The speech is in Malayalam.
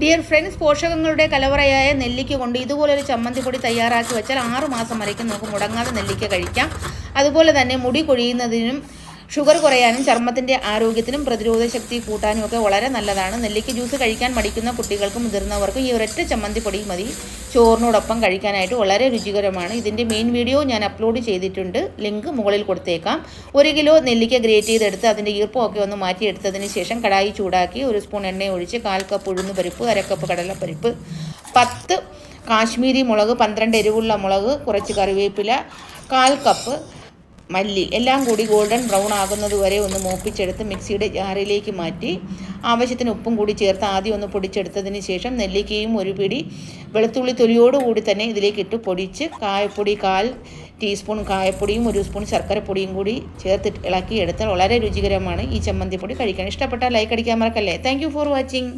ഡിയർ ഫ്രണ്ട്സ് പോഷകങ്ങളുടെ കലവറയായ നെല്ലിക്ക കൊണ്ട് ഇതുപോലൊരു ചമ്മന്തിപ്പൊടി തയ്യാറാക്കി വെച്ചാൽ ആറ് മാസം വരയ്ക്കും നമുക്ക് മുടങ്ങാതെ നെല്ലിക്ക കഴിക്കാം. അതുപോലെ തന്നെ മുടി കൊഴിയുന്നതിനും ഷുഗർ കുറയാനും ചർമ്മത്തിന്റെ ആരോഗ്യത്തിനും പ്രതിരോധ ശക്തി കൂട്ടാനും ഒക്കെ വളരെ നല്ലതാണ്. നെല്ലിക്ക ജ്യൂസ് കഴിക്കാൻ മടിക്കുന്ന കുട്ടികൾക്കും മുതിർന്നവർക്കും ഈ ഒരൊറ്റ ചമ്മന്തിപ്പൊടി മതി. ചോറിനോടൊപ്പം കഴിക്കാനായിട്ട് വളരെ രുചികരമാണ്. ഇതിന്റെ മെയിൻ വീഡിയോ ഞാൻ അപ്ലോഡ് ചെയ്തിട്ടുണ്ട്. ലിങ്ക് മുകളിൽ കൊടുത്തേക്കാം. ഒരു കിലോ നെല്ലിക്ക ഗ്രേറ്റ് ചെയ്തെടുത്ത് അതിന്റെ ഈർപ്പമൊക്കെ ഒന്ന് മാറ്റിയെടുത്തതിന് ശേഷം കടായി ചൂടാക്കി ഒരു സ്പൂൺ എണ്ണ ഒഴിച്ച് കാൽ കപ്പ് ഉഴുന്ന് പരിപ്പ് അരക്കപ്പ് കടലപ്പരിപ്പ് പത്ത് കാശ്മീരി മുളക് പന്ത്രണ്ട് എരിവുള്ള മുളക് കുറച്ച് കറിവേപ്പില കാൽ കപ്പ് മല്ലി എല്ലാം കൂടി ഗോൾഡൻ ബ്രൗൺ ആകുന്നത് വരെ ഒന്ന് മൂപ്പിച്ചെടുത്ത് മിക്സിയുടെ ജാറിലേക്ക് മാറ്റി ആവശ്യത്തിന് ഉപ്പും കൂടി ചേർത്ത് ആദ്യം ഒന്ന് പൊടിച്ചെടുത്തതിന് ശേഷം നെല്ലിക്കയും ഒരു പിടി വെളുത്തുള്ളി തൊലിയോടുകൂടി തന്നെ ഇതിലേക്ക് ഇട്ട് പൊടിച്ച് കായപ്പൊടി കാൽ ടീസ്പൂൺ കായപ്പൊടിയും ഒരു സ്പൂൺ ശർക്കരപ്പൊടിയും കൂടി ചേർത്ത് ഇളക്കി എടുത്താൽ വളരെ രുചികരമാണ് ഈ ചമ്മന്തിപ്പൊടി കഴിക്കാൻ. ഇഷ്ടപ്പെട്ടാൽ ലൈക്ക് അടിക്കാൻ മറക്കല്ലേ. Thank for watching